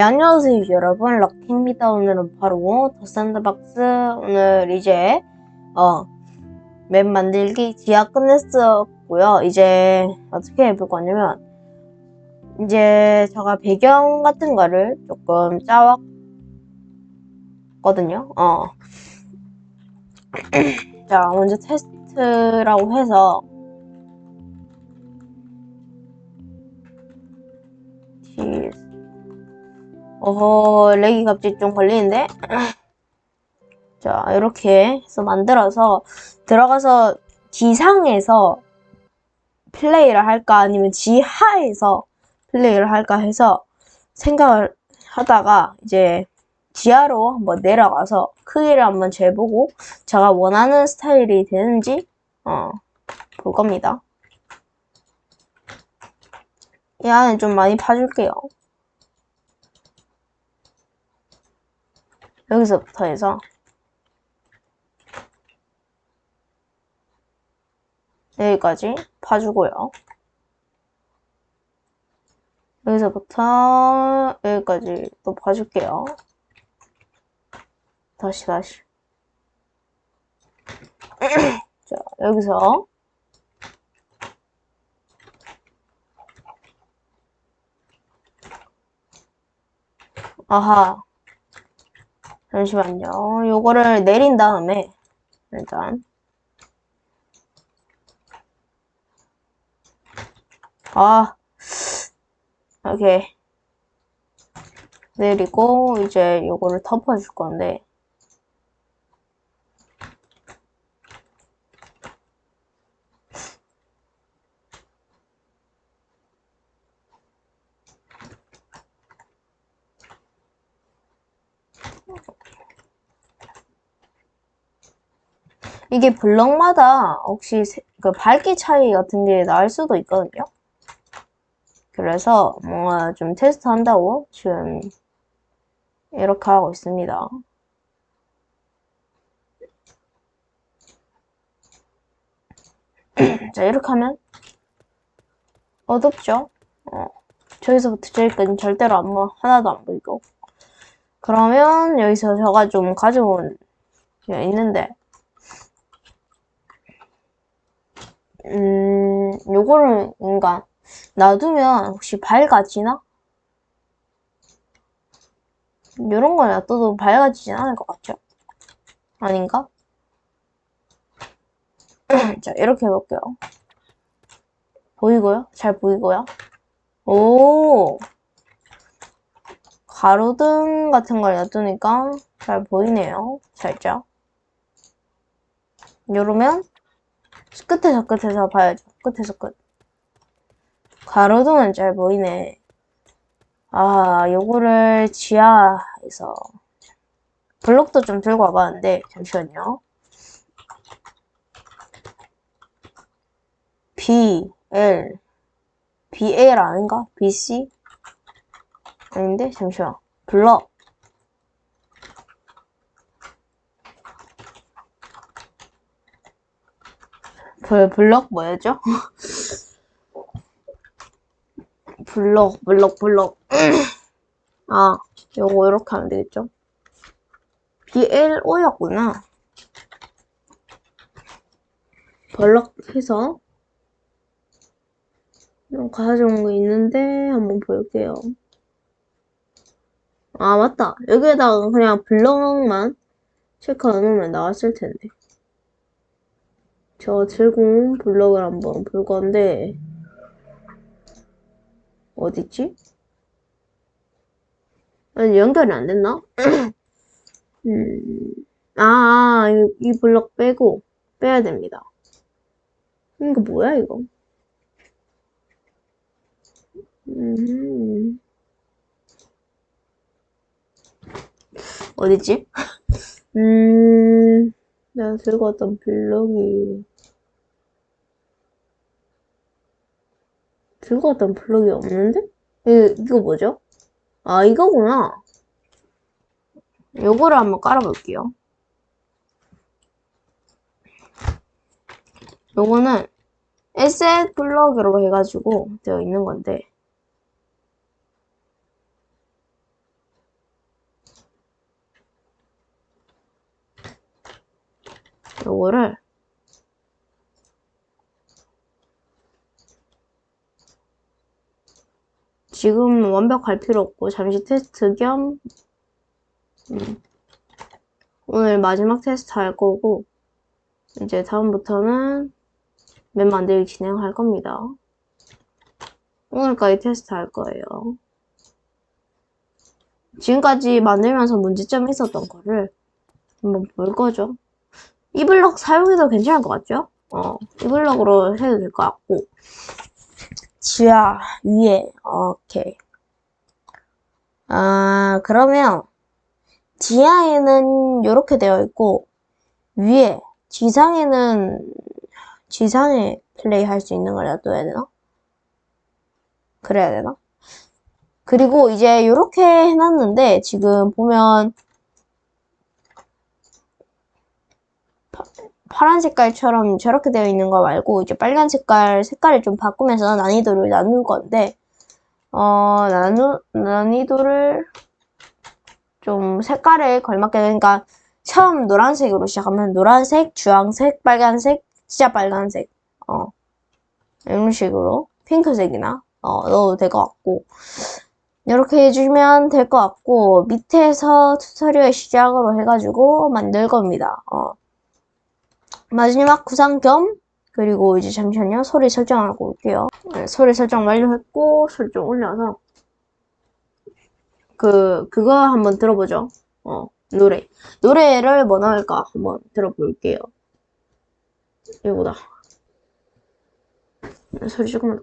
네, 안녕하세요 여러분. 럭키입니다. 오늘은 바로 더 샌드박스. 오늘 이제 어맵 만들기 지하 끝냈었고요. 이제 어떻게 해볼 거냐면 이제 제가 배경 같은 거를 조금 짜왔거든요. 어. 자 먼저 테스트라고 해서 어허, 렉이 갑자기 좀 걸리는데? 자, 이렇게 해서 만들어서 들어가서 지상에서 플레이를 할까 아니면 지하에서 플레이를 할까 해서 생각을 하다가 이제 지하로 한번 내려가서 크기를 한번 재보고 제가 원하는 스타일이 되는지 어, 볼 겁니다. 이 안에 좀 많이 파줄게요. 여기서부터 해서 여기까지 파주고요. 여기서부터 여기까지 또 파줄게요. 다시 다시. 자, 여기서 아하. 잠시만요. 요거를 내린 다음에 일단 아 오케이 내리고 이제 요거를 덮어줄 건데 이게 블럭마다 혹시 세- 그 밝기 차이 같은 게 날 수도 있거든요. 그래서 뭔가 좀 테스트 한다고 지금 이렇게 하고 있습니다. 자, 이렇게 하면 어둡죠? 어, 저기서부터 저기까지 절대로 안, 보- 하나도 안 보이고. 그러면 여기서 제가 좀 가져온 게 있는데, 음, 요거를 뭔가 놔두면 혹시 밝아지나? 요런 걸 놔둬도 밝아지진 않을 것 같죠? 아닌가? 자, 이렇게 해볼게요. 보이고요? 잘 보이고요? 오! 가로등 같은 걸 놔두니까 잘 보이네요. 살짝. 요러면 끝에서 끝에서 봐야죠. 끝에서 끝. 가로등은 잘 보이네. 아, 요거를 지하에서. 블록도 좀 들고 와봤는데, 잠시만요. B, L, BL 아닌가? BC? 아닌데? 잠시만. 블럭. 블, 블럭 뭐였죠? 블럭, 블럭, 블럭. 아, 요거 이렇게 하면 되겠죠? BLO였구나. 블럭 해서 가져온 거 있는데 한번 볼게요. 아, 맞다. 여기에다가 그냥 블럭만 체크해 놓으면 나왔을 텐데. 저 즐거운 블럭을 한번 볼 건데, 어디지? 아니, 연결이 안 됐나? 음, 아, 이, 이 블럭 빼고, 빼야 됩니다. 이거 뭐야, 이거? 음, 어디지? 음, 내가 들고 왔던 블럭이, 들고 갔던 블럭이 없는데? 이, 이거 뭐죠? 아 이거구나 요거를 한번 깔아볼게요 요거는 에셋 블럭이라고 해가지고 되어 있는 건데 요거를 지금 완벽할 필요 없고 잠시 테스트 겸 음, 오늘 마지막 테스트 할 거고 이제 다음부터는 맵 만들기 진행할 겁니다. 오늘까지 테스트 할 거예요. 지금까지 만들면서 문제점이 있었던 거를 한번 볼 거죠. 이 블럭 사용해도 괜찮을 것 같죠? 어, 이 블럭으로 해도 될 것 같고. 지하, 위에, 오케이. 아, 그러면, 지하에는 이렇게 되어 있고, 위에, 지상에는, 지상에 플레이 할 수 있는 걸 놔둬야 되나? 그래야 되나? 그리고 이제 이렇게 해놨는데, 지금 보면, 파란 색깔처럼 저렇게 되어 있는 거 말고 이제 빨간 색깔 색깔을 좀 바꾸면서 난이도를 나눌 건데 어 나누 난이도를 좀 색깔에 걸맞게 그러니까 처음 노란색으로 시작하면 노란색, 주황색, 빨간색, 진짜 빨간색 어 이런 식으로 핑크색이나 어 넣어도 될 것 같고 이렇게 해주면 될 것 같고 밑에서 튜토리얼 시작으로 해가지고 만들 겁니다. 어. 마지막 구상 겸 그리고 이제 잠시만요. 소리 설정하고 올게요. 네, 소리 설정 완료했고 좀 올려서. 그 그거 한번 들어보죠. 어 노래. 노래를 뭐 나올까 한번 들어볼게요. 이거다. 네, 소리 조금만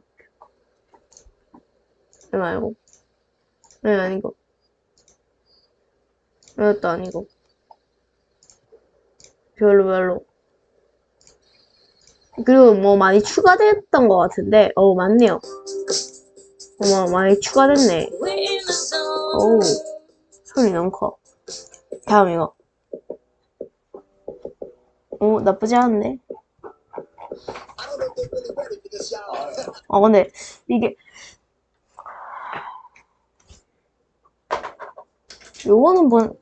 이거 말고. 네 아니고. 이것도 아니고. 별로 별로 그리고 뭐 많이 추가됐던 것 같은데, 어 맞네요. 어머, 많이 추가됐네. 어우, 소리 너무 커. 다음 이거. 오, 나쁘지 않네. 어, 근데, 이게, 요거는 뭐,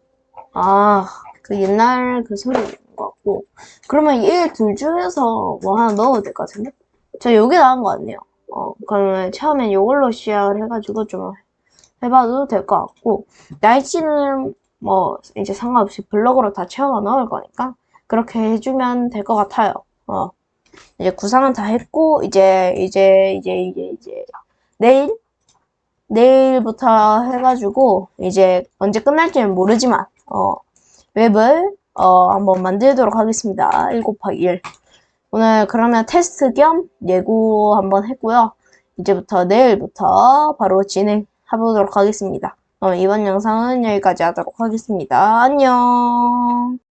아, 그 옛날 그 소리인 것 같고. 그러면 이둘 중에서 뭐 하나 넣어도 될 것 같은데? 저 요게 나은 것 같네요. 어, 그러면 처음엔 요걸로 시작을 해가지고 좀 해봐도 될 것 같고. 날씨는 뭐 이제 상관없이 블럭으로 다 채워 넣을 거니까 그렇게 해주면 될 것 같아요. 어. 이제 구상은 다 했고, 이제, 이제, 이제, 이제, 이제, 내일? 내일부터 해가지고, 이제 언제 끝날지는 모르지만, 어, 웹을 어, 한번 만들도록 하겠습니다. 1 곱하기 1. 오늘 그러면 테스트 겸 예고 한번 했고요. 이제부터 내일부터 바로 진행해보도록 하겠습니다. 그럼 이번 영상은 여기까지 하도록 하겠습니다. 안녕.